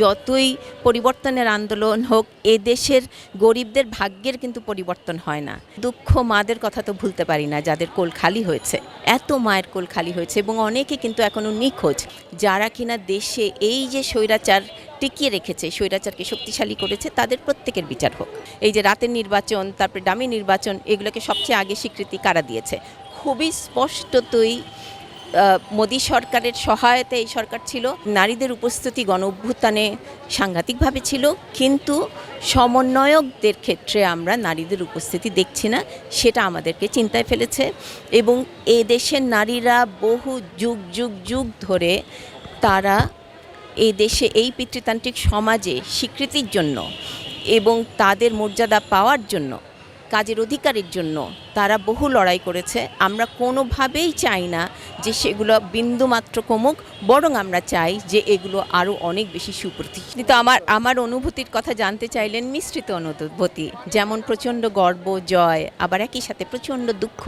যতই পরিবর্তনের আন্দোলন হোক, এ দেশের গরিবদের ভাগ্যের কিন্তু পরিবর্তন হয় না। দুঃখ মাদের কথা তো ভুলতে পারি না, যাদের কোল খালি হয়েছে। এত মায়ের কোল খালি হয়েছে এবং অনেকে কিন্তু এখনও নিখোঁজ। যারা কিনা দেশে এই যে স্বৈরাচার টিকিয়ে রেখেছে, স্বৈরাচারকে শক্তিশালী করেছে, তাদের প্রত্যেকের বিচার হোক। এই যে রাতের নির্বাচন, তারপরে ডামি নির্বাচন, এগুলোকে সবচেয়ে আগে স্বীকৃতি কারা দিয়েছে? খুবই স্পষ্টতই মোদী সরকারের সহায়তা এই সরকার ছিল। নারীদের উপস্থিতি গণ অভ্যুত্থানে সাংঘাতিকভাবে ছিল, কিন্তু সমন্বয়কদের ক্ষেত্রে আমরা নারীদের উপস্থিতি দেখছি না, সেটা আমাদেরকে চিন্তায় ফেলেছে। এবং এ দেশের নারীরা বহু যুগ যুগ যুগ ধরে তারা এই দেশে এই পিতৃতান্ত্রিক সমাজে স্বীকৃতির জন্য এবং তাদের মর্যাদা পাওয়ার জন্য কাজের অধিকারের জন্য। তারা বহু লড়াই করেছে। আমরা কোনোভাবেই চাই না যে সেগুলো বিন্দুমাত্র কমুক, বরং আমরা চাই যে এগুলো আরও অনেক বেশি সুপ্রতিষ্ঠিত। আমার আমার অনুভূতির কথা জানতে চাইলেন মিশ্রিত অনুভূতি, যেমন প্রচণ্ড গর্ব, জয়, আবার একই সাথে প্রচণ্ড দুঃখ।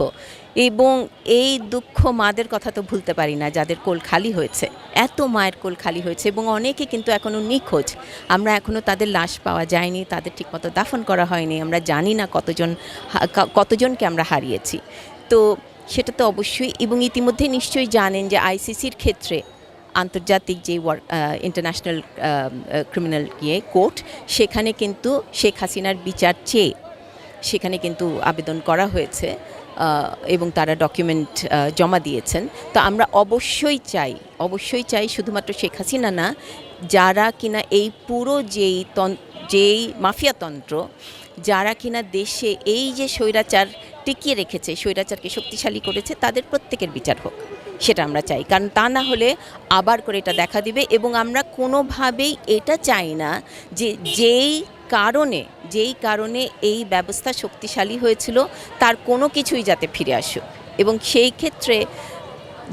এবং এই দুঃখ মাদের কথা তো ভুলতে পারি না, যাদের কোল খালি হয়েছে। এত মায়ের কোল খালি হয়েছে এবং অনেকে কিন্তু এখনও নিখোঁজ। আমরা এখনও তাদের লাশ পাওয়া যায়নি, তাদের ঠিকমতো দাফন করা হয়নি, আমরা জানি না কতজন কতজনকে আমরা হারিয়েছি। তো সেটা তো অবশ্যই এবং ইতিমধ্যে নিশ্চয়ই জানেন যে আইসিসির ক্ষেত্রে আন্তর্জাতিক যে ওয়ার্ক ইন্টারন্যাশনাল ক্রিমিনাল ইয়ে কোর্ট, সেখানে কিন্তু শেখ হাসিনার বিচার চেয়ে সেখানে কিন্তু আবেদন করা হয়েছে। এবং তারা ডকুমেন্ট জমা দিয়েছেন। তো আমরা অবশ্যই চাই অবশ্যই চাই শুধুমাত্র শেখ হাসিনা না, যারা কিনা এই পুরো যেই তন, যেই মাফিয়াতন্ত্র যারা কিনা দেশে এই যে স্বৈরাচার টিকিয়ে রেখেছে, স্বৈরাচারকে শক্তিশালী করেছে, তাদের প্রত্যেকের বিচার হোক, সেটা আমরা চাই। কারণ তা না হলে আবার করে এটা দেখা দিবে এবং আমরা কোনোভাবেই এটা চাই না যে যেই কারণে, যেই কারণে এই ব্যবস্থা শক্তিশালী হয়েছিল, তার কোনো কিছুই যাতে ফিরে আসুক। এবং সেই ক্ষেত্রে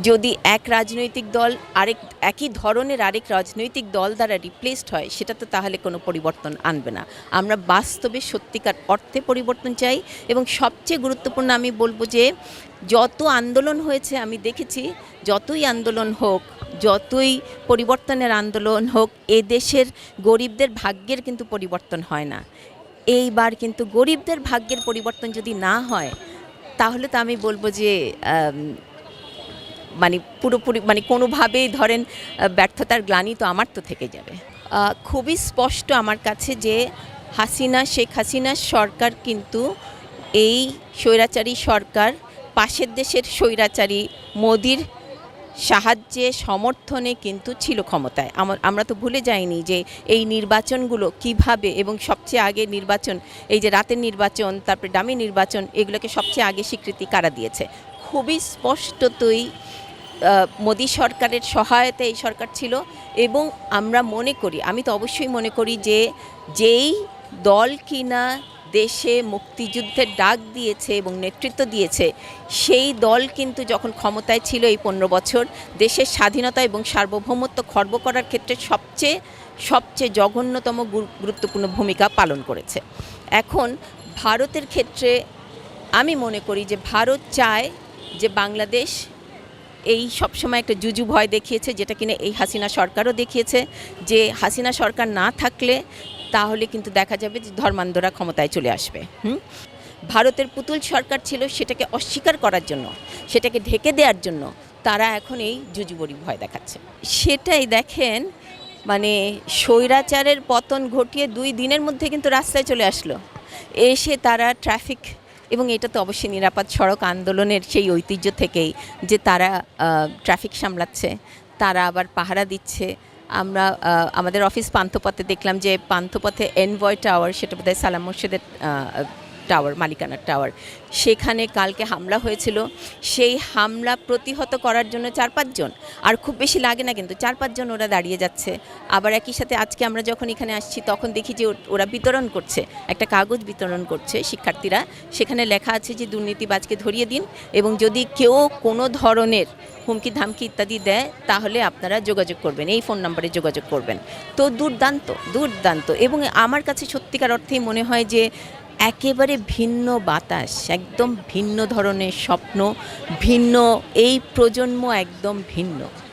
যদি এক রাজনৈতিক দল আরেক, একই ধরনের আরেক রাজনৈতিক দল দ্বারা রিপ্লেসড হয়, সেটা তো তাহলে কোনো পরিবর্তন আনবে না। আমরা বাস্তবে সত্যিকার অর্থে পরিবর্তন চাই এবং সবচেয়ে গুরুত্বপূর্ণ আমি বলব যে, যত আন্দোলন হয়েছে, আমি দেখেছি, যতই আন্দোলন হোক যতই পরিবর্তনের আন্দোলন হোক, এ দেশের গরিবদের ভাগ্যের কিন্তু পরিবর্তন হয় না। এইবার কিন্তু গরিবদের ভাগ্যের পরিবর্তন যদি না হয়, তাহলে তো আমি বলব যে মানে পুরোপুরি মানে কোনোভাবেই ধরেন ব্যর্থতার গ্লানি তো আমার তো থেকে যাবে। খুবই স্পষ্ট আমার কাছে যে, হাসিনা, শেখ হাসিনার সরকার কিন্তু এই স্বৈরাচারী সরকার, পাশের দেশের স্বৈরাচারী মোদির সাহায্যে, সমর্থনে কিন্তু ছিল ক্ষমতায়। আমার আমরা তো ভুলে যাইনি যে এই নির্বাচনগুলো কীভাবে এবং সবচেয়ে আগে নির্বাচন, এই যে রাতের নির্বাচন, তারপরে ডামি নির্বাচন, এগুলোকে সবচেয়ে আগে স্বীকৃতি কারা দিয়েছে? খুবই স্পষ্টতই মোদী সরকারের সহায়তা এই সরকার ছিল এবং আমরা মনে করি, আমি তো অবশ্যই মনে করি যে যেই দল কিনা দেশে মুক্তিযুদ্ধের ডাক দিয়েছে এবং নেতৃত্ব দিয়েছে, সেই দল কিন্তু যখন ক্ষমতায় ছিল এই পনেরো বছর, দেশের স্বাধীনতা এবং সার্বভৌমত্ব খর্ব করার ক্ষেত্রে সবচেয়ে সবচেয়ে জঘন্যতম গুরু- গুরুত্বপূর্ণ ভূমিকা পালন করেছে। এখন ভারতের ক্ষেত্রে আমি মনে করি যে ভারত চায় যে বাংলাদেশ এই সবসময় একটা জুজু ভয় দেখিয়েছে, যেটা কিনা এই হাসিনা সরকারও দেখিয়েছে, যে হাসিনা সরকার না থাকলে তাহলে কিন্তু দেখা যাবে যে ধর্মান্ধরা ক্ষমতায় চলে আসবে। হুম? ভারতের পুতুল সরকার ছিল সেটাকে অস্বীকার করার জন্য, সেটাকে ঢেকে দেওয়ার জন্য তারা এখন এই জুজুবরি ভয় দেখাচ্ছে। সেটাই দেখেন মানে স্বৈরাচারের পতন ঘটিয়ে দুই দিনের মধ্যে কিন্তু রাস্তায় চলে আসলো। এসে তারা ট্রাফিক এবং এটা তো অবশ্যই নিরাপদ সড়ক আন্দোলনের সেই ঐতিহ্য থেকেই যে তারা ট্রাফিক সামলাচ্ছে, তারা আবার পাহারা দিচ্ছে। আমরা আমাদের অফিস পান্থপথে দেখলাম যে পান্থপথে এনভয় টাওয়ার, সেটা বোধহয় সালাম মুর্শিদের টাওয়ার মালিকানার টাওয়ার সেখানে কালকে হামলা হয়েছিল। সেই হামলা প্রতিহত করার জন্য চার পাঁচজন আর খুব বেশি লাগে না কিন্তু চার পাঁচজন ওরা দাঁড়িয়ে যাচ্ছে। আবার একই সাথে আজকে আমরা যখন এখানে আসছি, তখন দেখি যে ওরা বিতরণ করছে, একটা কাগজ বিতরণ করছে শিক্ষার্থীরা। সেখানে লেখা আছে যে দুর্নীতিবাজকে ধরিয়ে দিন এবং যদি কেউ কোনো ধরনের হুমকি ধামকি ইত্যাদি দেয়, তাহলে আপনারা যোগাযোগ করবেন, এই ফোন নাম্বারে যোগাযোগ করবেন। তো দুর্দান্ত দুর্দান্ত এবং আমার কাছে সত্যিকার অর্থেই মনে হয় যে একেবারে ভিন্ন বাতাস একদম ভিন্ন ধরনের স্বপ্ন ভিন্ন এই প্রজন্ম একদম ভিন্ন।